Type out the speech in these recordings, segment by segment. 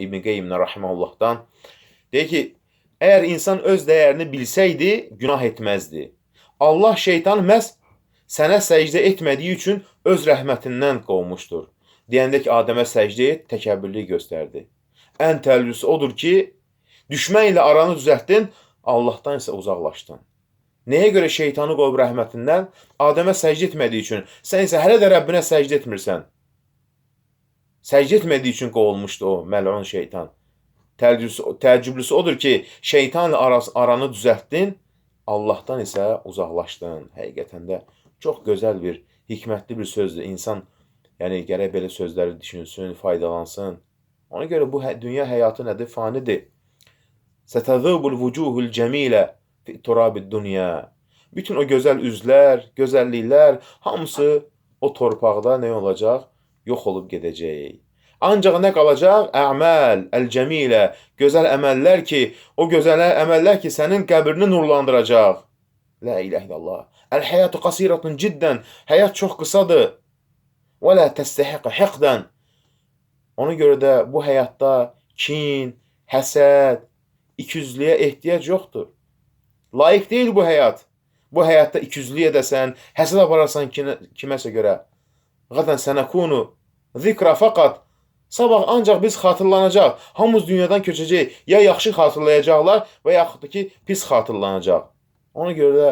İbn Qeyyim rahimehullah'dan deyir ki, əgər insan öz dəyərini bilsəydi, günah etməzdi. Allah şeytanı məhz sənə səcdə etmədiyi üçün öz rəhmətindən qovmuşdur. Deyəndə ki, Adəmə səcdə et, təkəbbürlük göstərdi. Ən təhlükəsi odur ki, düşmən ilə aranı düzəltdin, Allahdan isə uzaqlaşdın. Nəyə görə şeytanı qov rəhmətindən? Adəmə səcdə etmədiyi üçün. Sən isə hələ də Rəbbinə səcdə etmirsən. Səcdə etmədiyi üçün qovulmuşdu o məlun şeytan. Təəccüblüsü, odur ki, şeytanla aras, aranı düzəltdin, Allahdan isə uzaqlaşdın. Həqiqətən də çox gözəl bir, hikmətli bir sözdür. İnsan yəni gərək belə sözləri düşünsün, faydalansın. Ona görə bu hə- dünya həyatı nədir? Fanidir. Sətəzubul vucuhul cəmilə fi turabid dunya. Bütün o gözəl üzlər, gözəlliklər hamısı o torpaqda nə olacaq? Yox olub gedəcək. Ancaq nə qalacaq? Əməl, əl-cəmilə, gözəl əməllər ki, o gözəl əməllər ki, sənin qəbrini nurlandıracaq. La ilahe illallah. El-həyatu qasiratun ciddən. Həyat çox qısadır. Və la təstəhiq hiqdən. Ona görə də bu həyatda kin, həsəd, ikiyüzlüyə ehtiyac yoxdur. Layiq deyil bu həyat. Bu həyatda ikiyüzlük edəsən, həsəd apararsan kimə- kiməsə görə. Qadan sənəkunu zikra faqat Sabah ancaq biz xatırlanacaq. Hamımız dünyadan köçəcək. Ya yaxşı xatırlayacaqlar və yaxud da ki, pis xatırlanacaq. Ona görə də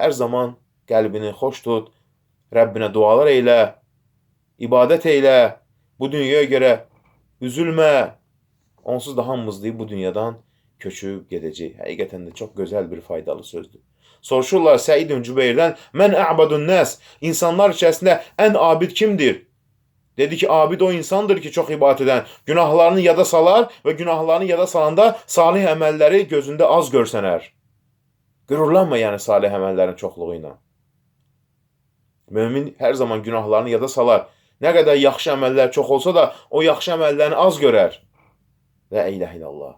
hər zaman qəlbini xoş tut, Rəbbinə dualar eylə, ibadət eylə, bu dünyaya görə üzülmə. Onsuz da hamımız deyib bu dünyadan köçüb gedəcək. Həqiqətən də çox gözəl bir faydalı sözdür. Soruşurlar Səid ibn Cübeyrdən, "Mən a'badun nas?" İnsanlar içərisində ən abid kimdir? Dedi ki, abid o insandır ki, çox ibadət edən, günahlarını yada salar və günahlarını yada salanda salih əməlləri gözündə az görsənər. Qürurlanma yəni salih əməllərin çoxluğu ilə. Mömin hər zaman günahlarını yada salar. Nə qədər yaxşı əməllər çox olsa da, o yaxşı əməllərini az görər. La ilahe illallah.